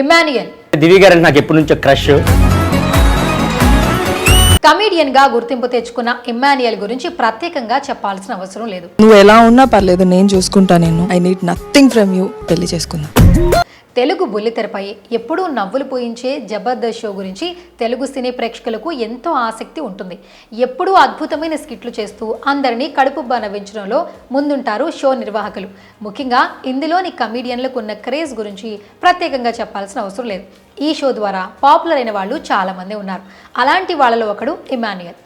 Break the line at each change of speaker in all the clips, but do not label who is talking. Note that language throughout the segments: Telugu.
ఇమాన్యుయల్
దివి గారు అంటే నాకు ఎప్పటి నుంచో క్రష్.
కమీడియన్గా గుర్తింపు తెచ్చుకున్న ఇమాన్యుయల్ గురించి ప్రత్యేకంగా చెప్పాల్సిన అవసరం లేదు.
నువ్వు ఎలా ఉన్నా పర్లేదు నేను చూసుకుంటా నేను I need nothing from you పెళ్ళి చేసుకుందాం.
తెలుగు బుల్లితెరపై ఎప్పుడూ నవ్వులు పోయించే జబర్దస్త్ షో గురించి తెలుగు సినీ ప్రేక్షకులకు ఎంతో ఆసక్తి ఉంటుంది. ఎప్పుడూ అద్భుతమైన స్కిట్లు చేస్తూ అందరినీ కడుపుబ్బా నవ్వించడంలో ముందుంటారు షో నిర్వాహకులు. ముఖ్యంగా ఇందులోని కమీడియన్లకు ఉన్న క్రేజ్ గురించి ప్రత్యేకంగా చెప్పాల్సిన అవసరం లేదు. ఈ షో ద్వారా పాపులర్ అయిన వాళ్ళు చాలా మంది ఉన్నారు. అలాంటి వాళ్ళలో ఒకడు ఇమాన్యుయల్.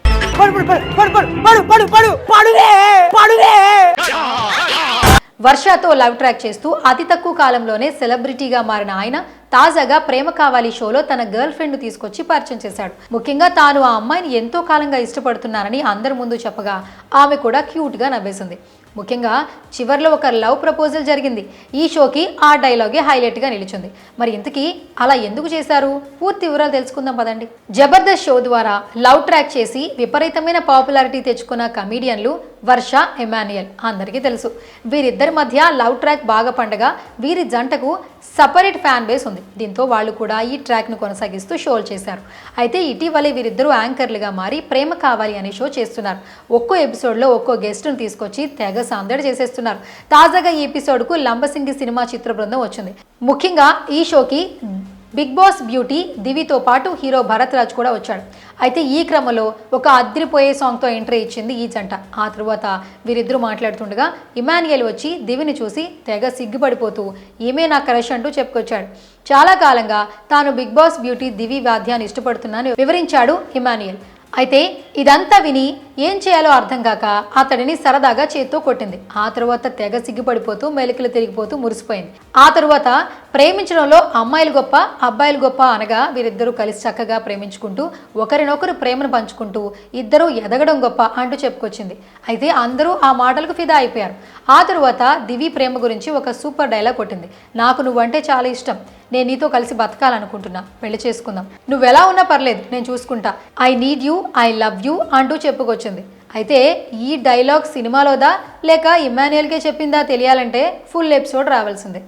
వర్షాతో లవ్ ట్రాక్ చేస్తూ అతి తక్కువ కాలంలోనే సెలబ్రిటీగా మారిన ఆయన తాజాగా ప్రేమ కావాలి షోలో తన గర్ల్ ఫ్రెండ్ తీసుకొచ్చి పరిచయం చేశాడు. ముఖ్యంగా తాను ఆ అమ్మాయిని ఎంతో కాలంగా ఇష్టపడుతున్నానని అందరి ముందు చెప్పగా ఆమె కూడా క్యూట్గా నవ్వేసింది. ముఖ్యంగా చివర్లో ఒక లవ్ ప్రపోజల్ జరిగింది. ఈ షోకి ఆ డైలాగే హైలైట్గా నిలిచింది. మరి ఇంతకీ అలా ఎందుకు చేశారు? పూర్తి వివరాలు తెలుసుకుందాం పదండి. జబర్దస్త్ షో ద్వారా లవ్ ట్రాక్ చేసి విపరీతమైన పాపులారిటీ తెచ్చుకున్న కమీడియన్లు వర్ష ఎమాన్యుయల్ అందరికీ తెలుసు. వీరిద్దరి మధ్య లవ్ ట్రాక్ బాగా పండగ వీరి జంటకు సపరేట్ ఫ్యాన్ బేస్ ఉంది. దీంతో వాళ్ళు కూడా ఈ ట్రాక్ను కొనసాగిస్తూ షోలు చేశారు. అయితే ఇటీవలే వీరిద్దరూ యాంకర్లుగా మారి ప్రేమ కావాలి అనే షో చేస్తున్నారు. ఒక్కో ఎపిసోడ్లో ఒక్కో గెస్ట్ను తీసుకొచ్చి తెగ సందడి చేసేస్తున్నారు. తాజాగా ఈ ఎపిసోడ్కు లంబసింగి సినిమా చిత్ర బృందం వచ్చింది. ముఖ్యంగా ఈ షోకి బిగ్ బాస్ బ్యూటీ దివితో పాటు హీరో భరత్ రాజ్ కూడా వచ్చాడు. అయితే ఈ క్రమంలో ఒక అద్రిపోయే సాంగ్తో ఎంట్రీ ఇచ్చింది ఈ జంట. ఆ తరువాత వీరిద్దరూ మాట్లాడుతుండగా ఇమాన్యుయల్ వచ్చి దివిని చూసి తెగ సిగ్గుపడిపోతూ ఈమె నా క్రష్ అంటూ చెప్పుకొచ్చాడు. చాలా కాలంగా తాను బిగ్ బాస్ బ్యూటీ దివి వాద్యాన్ని ఇష్టపడుతున్నాను వివరించాడు ఇమాన్యుయల్. అయితే ఇదంతా విని ఏం చేయాలో అర్థం కాక అతడిని సరదాగా చేత్తో కొట్టింది. ఆ తరువాత తెగ సిగ్గుపడిపోతూ మెలికలు తిరిగిపోతూ మురిసిపోయింది. ఆ తరువాత ప్రేమించడంలో అమ్మాయిలు గొప్ప అబ్బాయిలు గొప్ప అనగా వీరిద్దరూ కలిసి చక్కగా ప్రేమించుకుంటూ ఒకరినొకరు ప్రేమను పంచుకుంటూ ఇద్దరూ ఎదగడం గొప్ప అంటూ చెప్పుకొచ్చింది. అయితే అందరూ ఆ మాటలకు ఫిదా అయిపోయారు. ఆ తరువాత దివి ప్రేమ గురించి ఒక సూపర్ డైలాగ్ కొట్టింది. నాకు నువ్వంటే చాలా ఇష్టం. నేను నీతో కలిసి బతకాలనుకుంటున్నా. పెళ్ళి చేసుకుందాం. నువ్వు ఎలా ఉన్నా పర్లేదు నేను చూసుకుంటా. I need you I love you అంటూ చెప్పుకొచ్చింది. అయితే ఈ డైలాగ్ సినిమాలోదా లేక ఇమాన్యుయల్కే చెప్పిందా తెలియాలంటే ఫుల్ ఎపిసోడ్ రావాల్సిందే.